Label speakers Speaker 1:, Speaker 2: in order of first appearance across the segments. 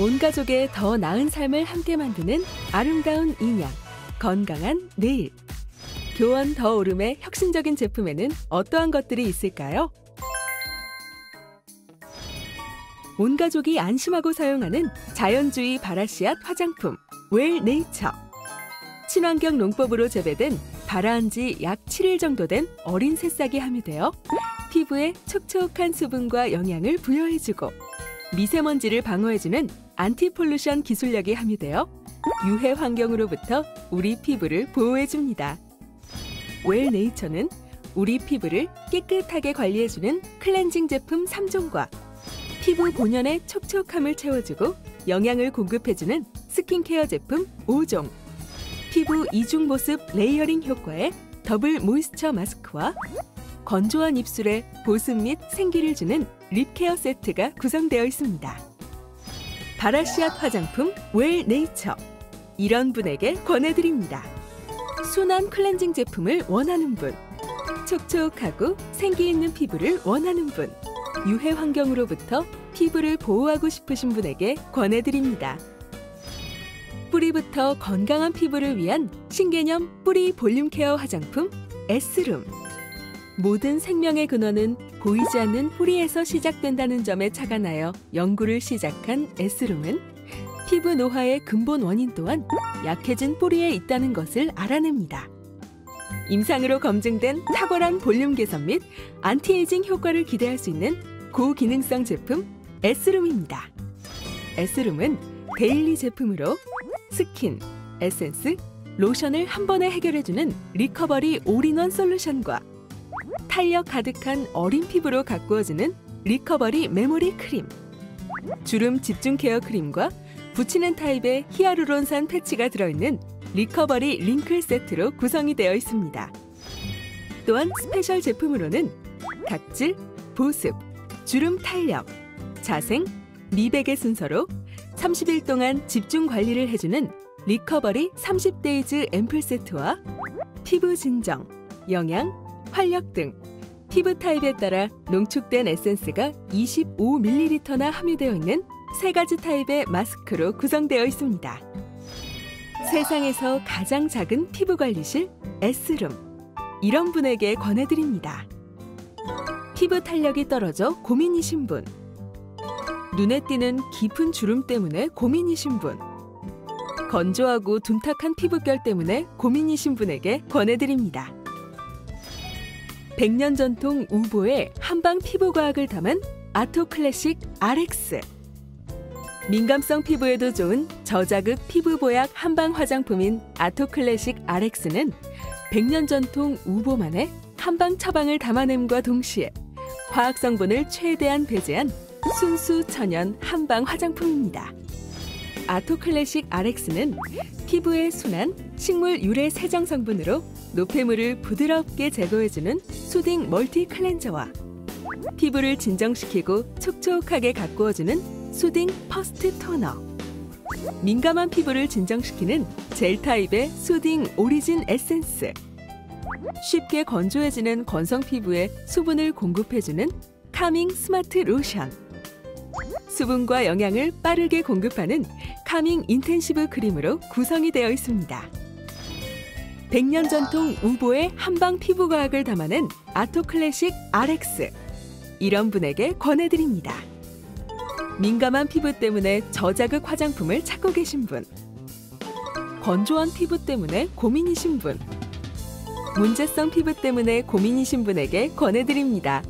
Speaker 1: 온 가족의 더 나은 삶을 함께 만드는 아름다운 인연, 건강한 내일. 교원 더 오름의 혁신적인 제품에는 어떠한 것들이 있을까요? 온 가족이 안심하고 사용하는 자연주의 바라씨앗 화장품 웰 네이처. 친환경 농법으로 재배된 발아한 지 약 7일 정도 된 어린 새싹이 함유되어 피부에 촉촉한 수분과 영양을 부여해주고 미세먼지를 방어해주는 안티폴루션 기술력이 함유되어 유해 환경으로부터 우리 피부를 보호해줍니다. 웰 네이처는 우리 피부를 깨끗하게 관리해주는 클렌징 제품 3종과 피부 본연의 촉촉함을 채워주고 영양을 공급해주는 스킨케어 제품 5종 피부 이중 보습 레이어링 효과의 더블 모이스처 마스크와 건조한 입술에 보습 및 생기를 주는 립케어 세트가 구성되어 있습니다. 바라시앗 화장품 웰 네이처 이런 분에게 권해드립니다. 순한 클렌징 제품을 원하는 분, 촉촉하고 생기 있는 피부를 원하는 분, 유해 환경으로부터 피부를 보호하고 싶으신 분에게 권해드립니다. 뿌리부터 건강한 피부를 위한 신개념 뿌리 볼륨 케어 화장품 에스룸. 모든 생명의 근원은 보이지 않는 뿌리에서 시작된다는 점에 착안하여 연구를 시작한 에스룸은 피부 노화의 근본 원인 또한 약해진 뿌리에 있다는 것을 알아냅니다. 임상으로 검증된 탁월한 볼륨 개선 및 안티에이징 효과를 기대할 수 있는 고기능성 제품 에스룸입니다. 에스룸은 데일리 제품으로 스킨, 에센스, 로션을 한 번에 해결해주는 리커버리 올인원 솔루션과 탄력 가득한 어린 피부로 가꾸어지는 리커버리 메모리 크림, 주름 집중 케어 크림과 붙이는 타입의 히아루론산 패치가 들어있는 리커버리 링클 세트로 구성이 되어 있습니다. 또한 스페셜 제품으로는 각질, 보습, 주름 탄력, 자생, 미백의 순서로 30일 동안 집중 관리를 해주는 리커버리 30데이즈 앰플 세트와 피부 진정, 영양, 활력 등 피부 타입에 따라 농축된 에센스가 25ml나 함유되어 있는 세 가지 타입의 마스크로 구성되어 있습니다. 세상에서 가장 작은 피부 관리실 에스룸 이런 분에게 권해드립니다. 피부 탄력이 떨어져 고민이신 분 눈에 띄는 깊은 주름 때문에 고민이신 분 건조하고 둔탁한 피부결 때문에 고민이신 분에게 권해드립니다. 100년 전통 우보의 한방 피부과학을 담은 아토 클래식 RX 민감성 피부에도 좋은 저자극 피부 보약 한방 화장품인 아토 클래식 RX는 100년 전통 우보만의 한방 처방을 담아냄과 동시에 화학 성분을 최대한 배제한 순수 천연 한방 화장품입니다. 아토 클래식 RX는 피부의 순한 식물 유래 세정 성분으로 노폐물을 부드럽게 제거해주는 수딩 멀티 클렌저와 피부를 진정시키고 촉촉하게 가꾸어주는 수딩 퍼스트 토너. 민감한 피부를 진정시키는 젤 타입의 수딩 오리진 에센스. 쉽게 건조해지는 건성 피부에 수분을 공급해주는 카밍 스마트 로션. 수분과 영양을 빠르게 공급하는 카밍 인텐시브 크림으로 구성이 되어 있습니다. 100년 전통 우보의 한방 피부과학을 담아낸 아토클래식 RX 이런 분에게 권해드립니다. 민감한 피부 때문에 저자극 화장품을 찾고 계신 분 건조한 피부 때문에 고민이신 분 문제성 피부 때문에 고민이신 분에게 권해드립니다.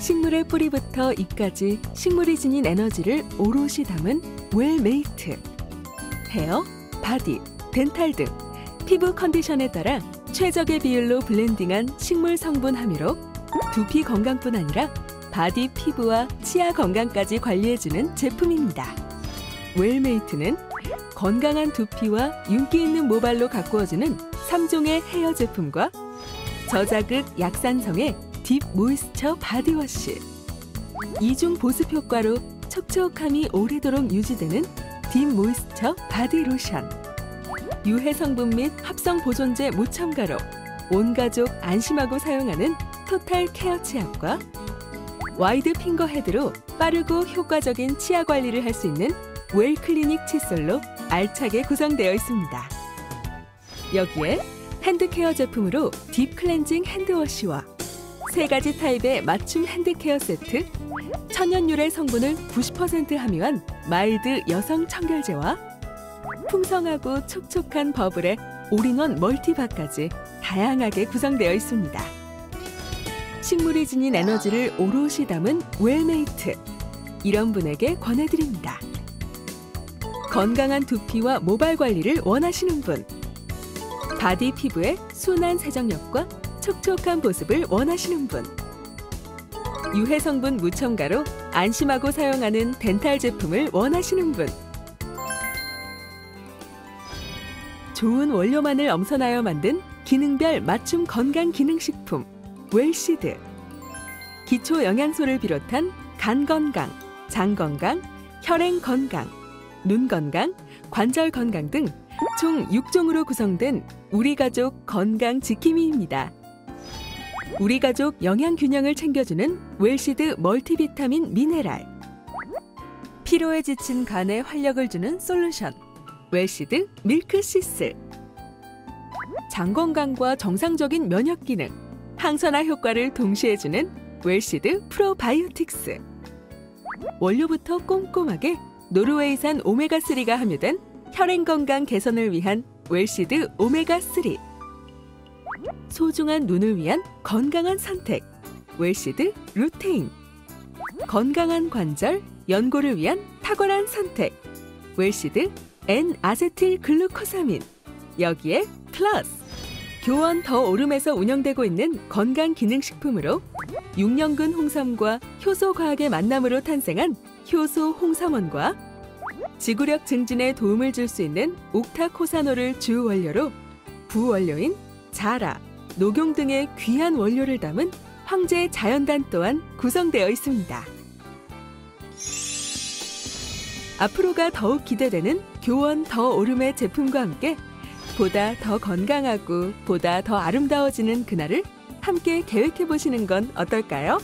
Speaker 1: 식물의 뿌리부터 잎까지 식물이 지닌 에너지를 오롯이 담은 웰메이트 헤어, 바디, 덴탈 등 피부 컨디션에 따라 최적의 비율로 블렌딩한 식물 성분 함유로 두피 건강뿐 아니라 바디 피부와 치아 건강까지 관리해주는 제품입니다. 웰메이트는 건강한 두피와 윤기 있는 모발로 가꾸어주는 3종의 헤어 제품과 저자극 약산성의 딥 모이스처 바디워시 이중 보습 효과로 촉촉함이 오래도록 유지되는 딥 모이스처 바디 로션 유해 성분 및 합성 보존제 무첨가로 온 가족 안심하고 사용하는 토탈 케어 치약과 와이드 핑거 헤드로 빠르고 효과적인 치아 관리를 할 수 있는 웰 클리닉 칫솔로 알차게 구성되어 있습니다. 여기에 핸드케어 제품으로 딥 클렌징 핸드워시와 세 가지 타입의 맞춤 핸드케어 세트, 천연 유래 성분을 90% 함유한 마일드 여성 청결제와 풍성하고 촉촉한 버블의 올인원 멀티바까지 다양하게 구성되어 있습니다. 식물이 지닌 에너지를 오롯이 담은 웰메이트. 이런 분에게 권해드립니다. 건강한 두피와 모발 관리를 원하시는 분. 바디 피부의 순한 세정력과 촉촉한 보습을 원하시는 분. 유해 성분 무첨가로 안심하고 사용하는 덴탈 제품을 원하시는 분. 좋은 원료만을 엄선하여 만든 기능별 맞춤 건강 기능식품 웰시드. 기초 영양소를 비롯한 간 건강, 장 건강, 혈행 건강, 눈 건강, 관절 건강 등 총 6종으로 구성된 우리 가족 건강 지킴이입니다. 우리 가족 영양 균형을 챙겨주는 웰시드 멀티비타민 미네랄. 피로에 지친 간에 활력을 주는 솔루션. 웰시드 밀크시슬. 장 건강과 정상적인 면역 기능, 항산화 효과를 동시에 주는 웰시드 프로바이오틱스. 원료부터 꼼꼼하게 노르웨이산 오메가3가 함유된 혈행 건강 개선을 위한 웰시드 오메가3. 소중한 눈을 위한 건강한 선택. 웰시드 루테인. 건강한 관절, 연골을 위한 탁월한 선택. 웰시드 N 아세틸 글루코사민. 여기에 플러스. 교원 더 오름에서 운영되고 있는 건강 기능식품으로 6년근 홍삼과 효소 과학의 만남으로 탄생한 효소 홍삼원과 지구력 증진에 도움을 줄 수 있는 옥타코사노를 주 원료로 부원료인 자라, 녹용 등의 귀한 원료를 담은 황제 자연단 또한 구성되어 있습니다. 앞으로가 더욱 기대되는 교원 더 오름의 제품과 함께 보다 더 건강하고 보다 더 아름다워지는 그날을 함께 계획해 보시는 건 어떨까요?